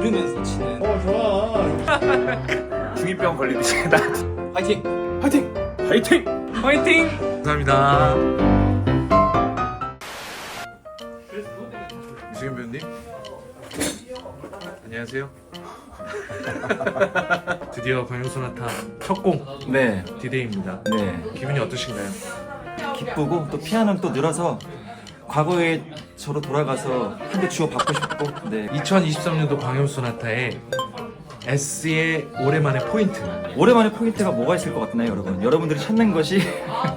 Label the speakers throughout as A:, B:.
A: 들으면서 치는
B: 어 좋아.
C: 중이병 걸리듯이 나
A: 파이팅!
C: 화이팅! 화이팅! 화이팅! 감사합니다. 유승현 배우님. 안녕하세요. 드디어 광영소나타 첫공
D: 네,
C: 디데이입니다.
D: 네.
C: 기분이 어떠신가요?
D: 기쁘고 또 피아노는 또 늘어서 과거에 저로 돌아가서 한 대 주워 받고 싶고 네.
C: 2023년도 광영소나타의 S의 올해만의 포인트.
D: 오랜만에 포인트가 뭐가 있을 것 같나요, 여러분? 여러분들이 찾는 것이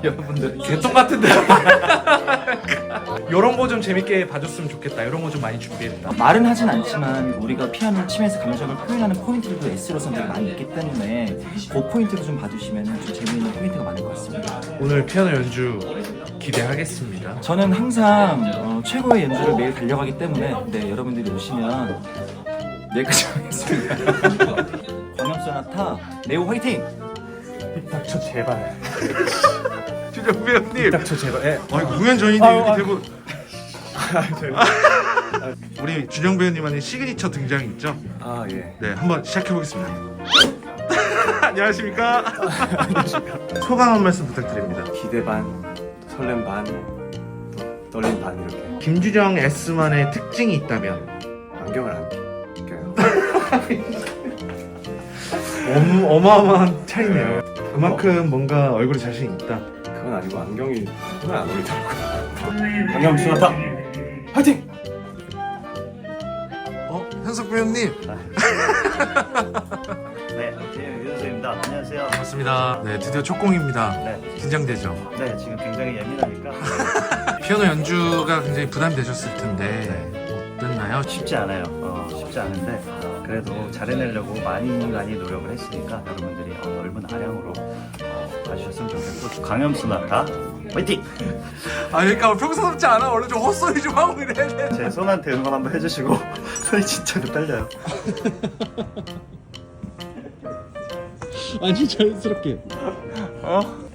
D: 여러분들
C: 개똥 같은데. 이런 거 좀 재밌게 봐줬으면 좋겠다. 이런 거 좀 많이 준비했다.
D: 말은 하진 않지만 우리가 피아노를 치면서 감정을 표현하는 포인트들도 S로서 되게 많이 있기 때문에 그 포인트를 좀 봐주시면 좀 재미있는 포인트가 많을 것 같습니다.
C: 오늘 피아노 연주 기대하겠습니다.
D: 저는 항상 어, 최고의 연주를 매일 달려가기 때문에 네, 여러분들이 오시면 여기까지 하겠습니다. 광염소나타 네오 화이팅!
B: 닥쳐 제발.
C: 주정 배우님.
B: 닥쳐 제발. 예.
E: 아 공연 전인데
B: 아유,
E: 이렇게
B: 아유.
E: 되고 우리 준영 배우님만의 시그니처 등장이 있죠?
B: 아 예.
E: 네 한번 시작해 보겠습니다. 안녕하십니까? 소감 한 말씀 부탁드립니다.
B: 기대 반, 설렘 반, 또 떨림 반 이렇게.
E: 김주정 S만의 특징이 있다면
B: 안경을 안 껴요.
E: 어마, 어마어마한 차이네요. 그만큼 뭔가 얼굴에 자신 있다.
B: 그건 아니고 안경이 정말 안 어울리더라고요. 강염 수나타 화이팅!
E: 어 현석 배우님
F: 네, 예, 유선생입니다. 안녕하세요.
C: 반갑습니다. 네, 드디어 첫 공입니다.
F: 네,
C: 긴장되죠?
F: 네, 지금 굉장히 예민하니까
C: 피아노 연주가 굉장히 부담되셨을 텐데 어땠나요?
F: 쉽지 않아요. 어, 쉽지 않은데 어, 그래도 잘 해내려고 많이 많이 노력을 했으니까 여러분들이 어, 넓은 아량으로 어, 봐주셨으면 좋겠고 강염 소나타 화이팅!
C: 아, 그러니까 평소롭지 않아. 원래 좀 헛소리 좀 하고 이래.
F: 제 손한테 응원 한번 해주시고 손이 진짜로 떨려요.
B: 아니 자연스럽게.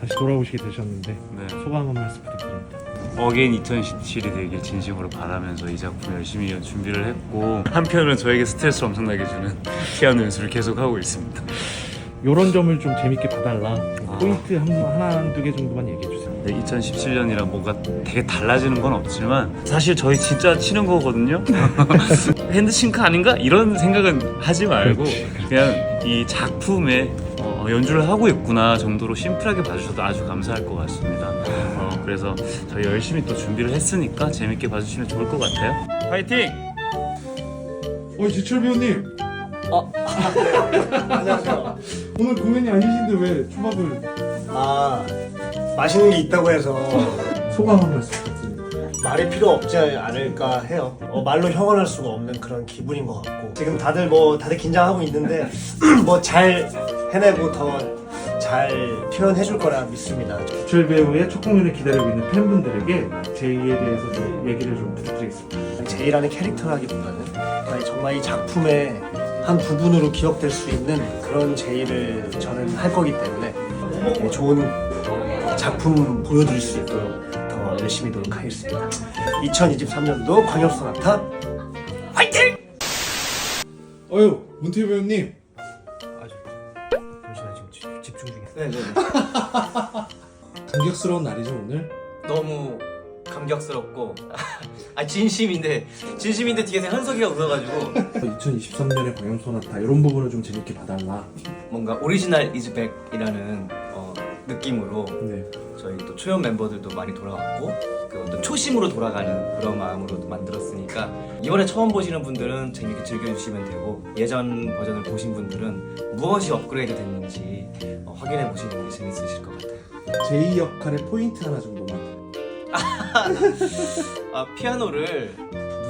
E: 다시 돌아오시게 되셨는데
F: 네.
E: 소감 한 말씀 부탁드립니다.
F: 어게인 2017이 되길 진심으로 바라면서 이 작품 열심히 준비를 했고 한편으로는 저에게 스트레스를 엄청나게 주는 피아노 연습을 계속하고 있습니다.
E: 이런 점을 좀 재밌게 봐달라.
F: 아.
E: 포인트 한, 하나 한두 개 정도만 얘기해 주세요.
F: 네, 2017년이라 뭔가 되게 달라지는 건 없지만 사실 저희 진짜 치는 거거든요. 핸드싱크 아닌가 이런 생각은 하지 말고 그냥 이 작품에 어, 연주를 하고 있구나 정도로 심플하게 봐주셔도 아주 감사할 것 같습니다. 어, 그래서 저희 열심히 또 준비를 했으니까 재밌게 봐주시면 좋을 것 같아요. 화이팅!
E: 어 지철 배우님.
G: 안녕하세요.
E: 오늘 공연이 아니신데 왜 초밥을
G: 아 맛있는 게 있다고 해서
E: 소감 한 말씀.
G: 말이 필요 없지 않을까 해요. 어, 말로 형언할 수가 없는 그런 기분인 것 같고 지금 다들 뭐 다들 긴장하고 있는데 뭐 잘 해내고 더 잘 표현해 줄 거라 믿습니다.
E: 지철 배우의 첫 공연을 기다리고 있는 팬분들에게 제이에 대해서 좀 얘기를 좀 부탁드리겠습니다.
G: 제이라는 캐릭터라기보다는 정말 정말 이 작품의 한 부분으로 기억될 수 있는 그런 제이를 저는 할 거기 때문에 네, 좋은 작품 보여드릴 수 있도록 더 열심히 노력하겠습니다. 2023년도 광역소나타
E: 어유 문태 배우님.
G: 잠시만 지금 집- 집중 중이에요.
A: 네네
E: 감격스러운 날이죠 오늘.
A: 너무 감격스럽고 아 진심인데 진심인데 뒤에서 현석이가 웃어가지고
E: 2023년의 광염소나타 이런 부분을 좀 재밌게 봐달라.
A: 뭔가 오리지널 이즈백이라는 어, 느낌으로
E: 네.
A: 저희 또 초연 멤버들도 많이 돌아왔고 그 어떤 초심으로 돌아가는 그런 마음으로 만들었으니까 이번에 처음 보시는 분들은 재밌게 즐겨주시면 되고 예전 버전을 보신 분들은 무엇이 업그레이드 됐는지 어, 확인해 보시는 게 재밌으실 것 같아요.
E: 제이 역할의 포인트 하나 정도만.
A: 아 피아노를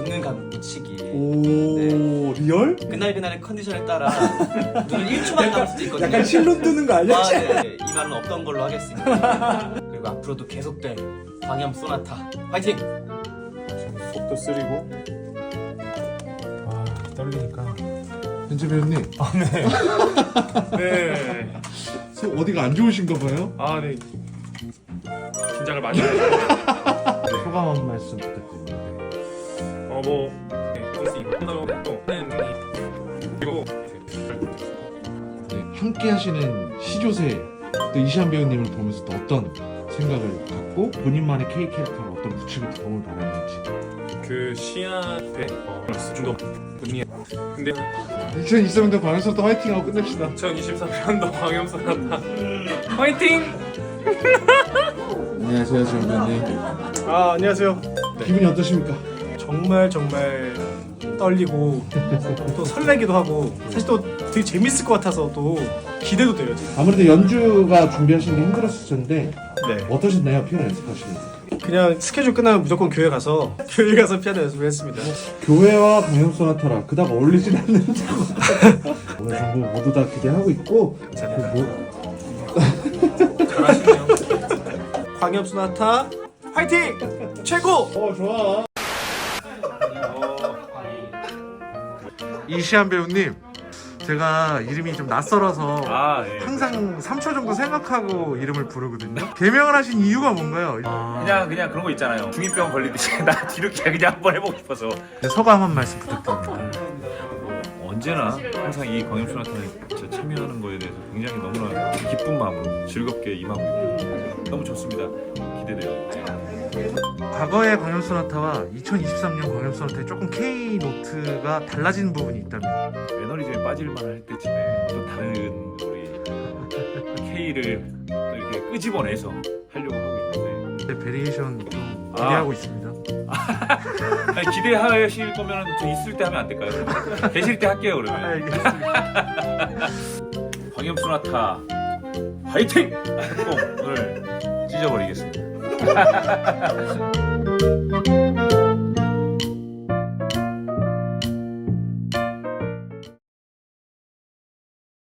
A: 눈을 감고 치기.
E: 오 리얼?
A: 그날 그날의 컨디션에 따라 눈을 1초만 감을 수도 있거든요.
E: 약간 실론 뜨는 거 아니야?
A: 아, 네. 이 말은 없던 걸로 하겠습니다. 그리고 앞으로도 계속될 광염 소나타 화이팅!
B: 속도 쓰리고.
E: 아 떨리니까. 현재 배우님. 아 네.
B: 네.
E: 소 어디가 안 좋으신가 봐요?
B: 아 네. 긴장을 많이 해요.
E: 소감 한 말씀 부탁드립니다.
B: 어머 정수 입고 그리고 네, 함께
E: 하시는 시조새 또 이시안 배우님을 보면서 또 어떤 생각을 갖고 본인만의 K 캐릭터로 어떤 부축의 도움을 받았는지.
F: 그 시한테 어, 좀더 분위기 근데
E: 2023년도 방에서도 화이팅하고 끝냅시다.
F: 2023년도 광염사란다. 화이팅!
E: 안녕하세요 지원님.
H: 아 안녕하세요.
E: 기분이 어떠십니까?
H: 정말 정말 떨리고 또 설레기도 하고 사실 또 되게 재밌을 것 같아서 또 기대도 돼요. 지금.
E: 아무래도 연주가 준비하시는 게 힘들었을 텐데
H: 네.
E: 어떠셨나요 피아노 연습하시면서?
H: 그냥 스케줄 끝나면 무조건 교회 가서 교회 가서 피아노 연습을 했습니다.
E: 교회와 방향 소나타라 그닥 어울리진 않는데 오늘 정보 모두 다 기대하고 있고 그 뭐,
H: 잘하시네요. 광엽 소나타 화이팅! 최고!
E: 어 좋아
I: 이시안 배우님 제가 이름이 좀 낯설어서
J: 아 예.
I: 항상 3초 정도 생각하고 이름을 부르거든요 개명을 하신 이유가 뭔가요?
J: 그냥 그냥 그런 거 있잖아요. 중이병 걸리듯이 나 뒤늦게 그냥 한번 해보고 싶어서.
I: 네, 소감 한 말씀 부탁드립니다
K: 언제나 항상 이 광역소나타에 참여하는 거에 대해서 굉장히 너무나 기쁜 마음으로 즐겁게 임하고 있고 너무 좋습니다. 기대돼요.
I: 과거의 광염소나타와 2023년 광염소나타의 조금 K 노트가 달라진 부분이 있다면
K: 매너리즘에 빠질만 할 때쯤에 또 다른 우리 K를 또 이렇게 끄집어내서 하려고 하고 있는데
I: 네, 베리에이션 좀
K: 아.
I: 기대하고 있습니다
K: 아니, 기대하실 거면 저 있을 때 하면 안 될까요? 계실 때 할게요 그러면.
I: 알겠습니다
K: 광역소나타 화이팅! 꼭 오늘 찢어버리겠습니다. Música